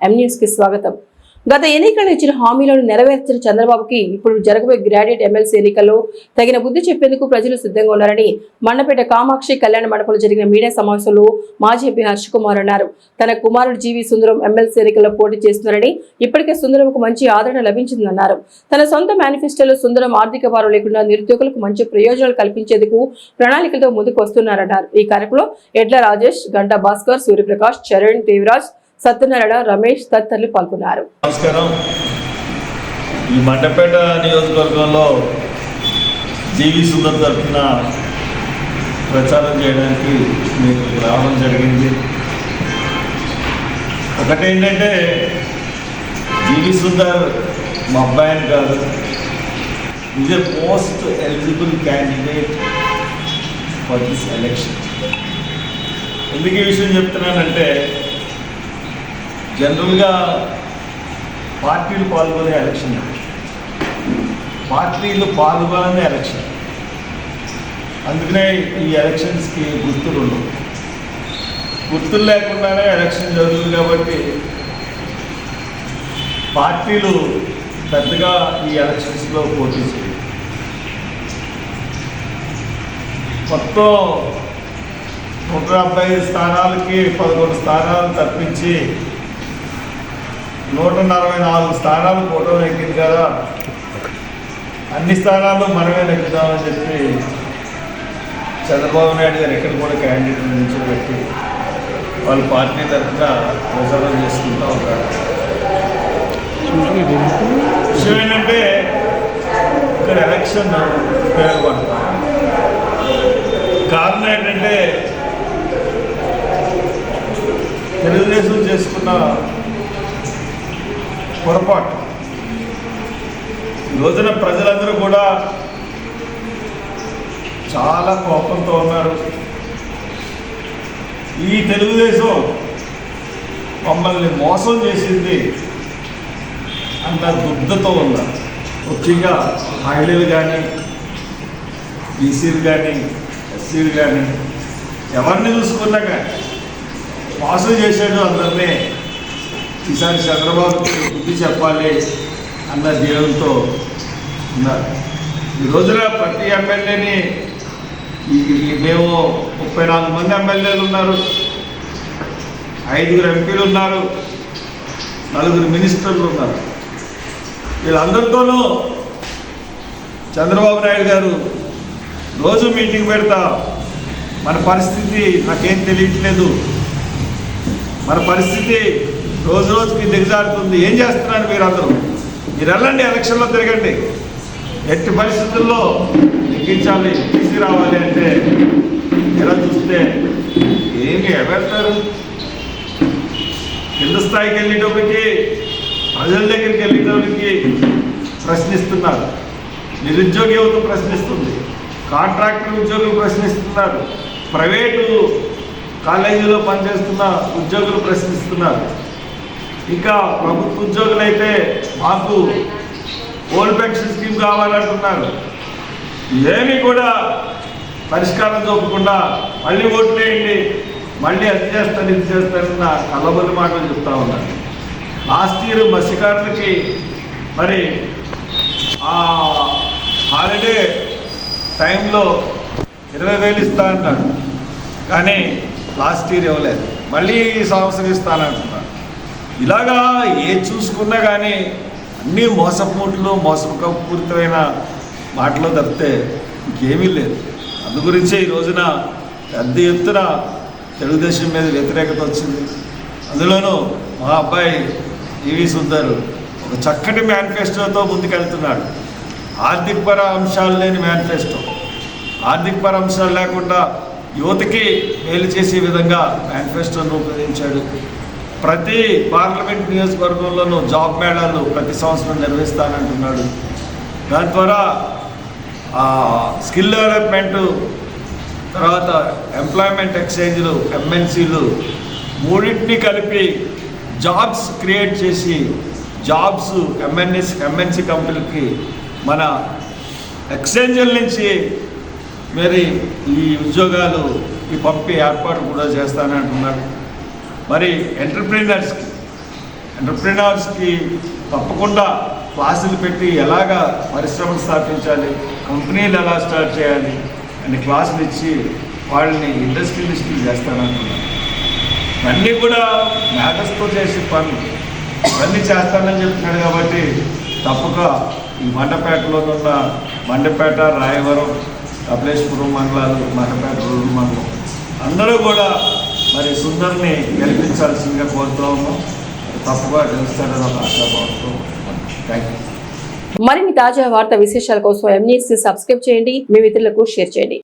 ఎంన్యూస్కి స్వాగతం. గత ఎన్నికల్లో ఇచ్చిన హామీలను నెరవేర్చిన చంద్రబాబుకి ఇప్పుడు జరగబోయే గ్రాడ్యుయేట్ ఎమ్మెల్సీ ఎన్నికల్లో తగిన బుద్ధి చెప్పేందుకు ప్రజలు సిద్ధంగా ఉన్నారని మండపేట కామాక్షి కళ్యాణ మండపంలో జరిగిన మీడియా సమావేశంలో మాజీ ఎంపీ హర్ష్ కుమార్ అన్నారు. తన కుమారుడు జీవి సుందరం ఎమ్మెల్సీ ఎన్నికల్లో పోటీ చేస్తున్నారని ఇప్పటికే సుందరంకు మంచి ఆదరణ లభించిందన్నారు తన సొంత మేనిఫెస్టోలో సుందరం ఆర్థిక భారం లేకుండా నిరుద్యోగులకు మంచి ప్రయోజనాలు కల్పించేందుకు ప్రణాళికలతో ముందుకు వస్తున్నారన్నారు. ఈ కార్యక్రమంలో ఎడ్ల రాజేష్ గంటా భాస్కర్ సూర్యప్రకాష్ చరణ్ దేవరాజ్ సత్యనారాయణ రమేష్ తదితరులు పాల్గొన్నారు. నమస్కారం. ఈ మండపేట నియోజకవర్గంలో జీవి సుందర్ తరఫున ప్రచారం చేయడానికి మీకు రావడం జరిగింది. ఒకటేంటంటే జీవి సుందర్ మా అబ్బాయిని కాదు. Is a most eligible candidate for this election ఎందుకు ఈ విషయం చెప్తున్నానంటే జనరల్గా పార్టీలు పాల్గొనే ఎలక్షన్ పార్టీలు పాల్గొనే ఎలక్షన్. అందుకనే ఈ ఎలక్షన్స్కి గుర్తులు ఉండవు. గుర్తులు లేకుండానే ఎలక్షన్ జరుగుతుంది కాబట్టి పార్టీలు పెద్దగా ఈ ఎలక్షన్స్లో పోటీ చేయాలి మొత్తం నూట డెబ్బై స్థానాలకి పదకొండు స్థానాలు తప్పించి నూట నలభై నాలుగు స్థానాలు ఫోటోలు ఎక్కింది కదా అన్ని స్థానాలు మనమే నెక్కుదామని చెప్పి చంద్రబాబు నాయుడు గారు ఎక్కడ కూడా క్యాండిడేట్ పెట్టి వాళ్ళ పార్టీ తరఫున ప్రచారం చేసుకుంటూ ఉంటారు. విషయం ఏంటంటే ఇక్కడ ఎలక్షన్ ఉపయోగపడతాం కారణం ఏంటంటే తెలుగుదేశం చేసుకున్న పొరపాటు. రోజున ప్రజలందరూ కూడా చాలా కోపంతో ఉన్నారు. ఈ తెలుగుదేశం మమ్మల్ని మోసం చేసింది అంత దుగ్ధతో ఉన్నారు. ముఖ్యంగా మహిళలు కానీ బీసీలు కానీ ఎస్సీలు కానీ ఎవరిని చూసుకున్నా కానీ మోసం చేశాడు అందరినీ ఈసారి చంద్రబాబు బుద్ధి చెప్పాలి అన్న ధ్యేయంతో ఉన్నారు ఈ రోజున ప్రతి ఎమ్మెల్యేని మేము ముప్పై నాలుగు మంది ఎమ్మెల్యేలు ఉన్నారు. ఐదుగురు ఎంపీలు ఉన్నారు. నలుగురు మినిస్టర్లు ఉన్నారు. వీళ్ళందరితోనూ చంద్రబాబు నాయుడు గారు రోజు మీటింగ్ పెడతా మన పరిస్థితి నాకేం తెలియట్లేదు. మన పరిస్థితి రోజు రోజుకి దిగజారుతుంది ఏం చేస్తున్నారు మీరు అందరూ మీరు వెళ్ళండి ఎలక్షన్లో తిరగండి. ఎట్టి పరిస్థితుల్లో ఎక్కించాలి తీసి రావాలి అంటే ఎలా చూస్తే ఏమి ఎవరెళ్తారు కింద స్థాయికి వెళ్ళేటప్పటికి ప్రజల దగ్గరికి వెళ్ళేటప్పటికి ప్రశ్నిస్తున్నారు. నిరుద్యోగ యువత ప్రశ్నిస్తుంది. కాంట్రాక్టర్ ఉద్యోగులు ప్రశ్నిస్తున్నారు. ప్రైవేటు కాలేజీలో పనిచేస్తున్న ఉద్యోగులు ప్రశ్నిస్తున్నారు. ఇంకా ప్రభుత్వ ఉద్యోగులైతే మాకు ఓల్డ్ పెన్షన్ స్కీమ్ కావాలంటున్నారు. ఏమీ కూడా పరిష్కారం చూపకుండా మళ్ళీ ఓట్లు వేయండి మళ్ళీ అది చేస్తాను ఇది చేస్తానన్న కళ్ళబొల్లి మాటలు చెప్తా ఉన్నాను లాస్ట్ ఇయర్ మత్స్యకారులకి మరి ఆ హాలిడే టైంలో ఇరవై వేలు ఇస్తా అన్నాడు కానీ లాస్ట్ ఇయర్ ఇవ్వలేదు. మళ్ళీ ఈ సంవత్సరం ఇస్తానంటున్నాడు ఇలాగా ఏ చూసుకున్నా కానీ అన్నీ మోసపూట్లు మోసపూరితమైన మాటలు తప్పితే ఇంకేమీ లేదు. అందు గురించే ఈ రోజున పెద్ద ఎత్తున తెలుగుదేశం మీద వ్యతిరేకత వచ్చింది. అందులోనూ మా అబ్బాయి ఈవి సుందర్ ఒక చక్కటి మేనిఫెస్టోతో ముందుకెళ్తున్నాడు. ఆర్థికపర అంశాలు లేని మేనిఫెస్టో. ఆర్థికపర అంశాలు లేకుండా యువతకి మేలు చేసే విధంగా మేనిఫెస్టోను రూపొందించాడు. ప్రతి పార్లమెంట్ నియోజకవర్గంలోనూ జాబ్ మేళాలు ప్రతి సంవత్సరం నిర్వహిస్తానంటున్నాడు. దాని ద్వారా స్కిల్ డెవలప్మెంట్ తర్వాత ఎంప్లాయ్మెంట్ ఎక్స్చేంజ్లు ఎంఎన్సీలు మూడింటిని కలిపి జాబ్స్ క్రియేట్ చేసి జాబ్స్ ఎంఎన్ఎస్ ఎంఎన్సీ కంపెనీలకి మన ఎక్స్చేంజ్ల నుంచి మరి ఈ ఉద్యోగాలు ఈ పంపి ఏర్పాటు కూడా చేస్తానంటున్నాడు. మరి ఎంటర్ప్రీనర్స్కి ఎంటర్ప్రీనర్స్కి తప్పకుండా క్లాసులు పెట్టి ఎలాగా పరిశ్రమలు స్థాపించాలి కంపెనీలు ఎలా స్టార్ట్ చేయాలి అని క్లాసులు ఇచ్చి వాళ్ళని ఇండస్ట్రియలిస్టులు చేస్తాననుకున్నాను ఇవన్నీ కూడా మేధస్తో చేసే పనులు ఇవన్నీ చేస్తానని చెప్తున్నాడు కాబట్టి తప్పక ఈ మండపేటలో ఉన్న మండపేట రాయవరం కపిలేశ్వరం మండలాలు మండపేట రెండు మండలం అందరూ కూడా మరి సుందర్ని గెలిపించాల్సిందిగా కోరుతూ ఉన్నాం. తప్పగా గెలుస్తాడని ఒక ఆశాభావంతో థ్యాంక్ యూ మరిన్ని తాజా వార్త విశేషాల కోసం ఎంఈసీ సబ్స్క్రైబ్ చేయండి. మీ మిత్రులకు షేర్ చేయండి.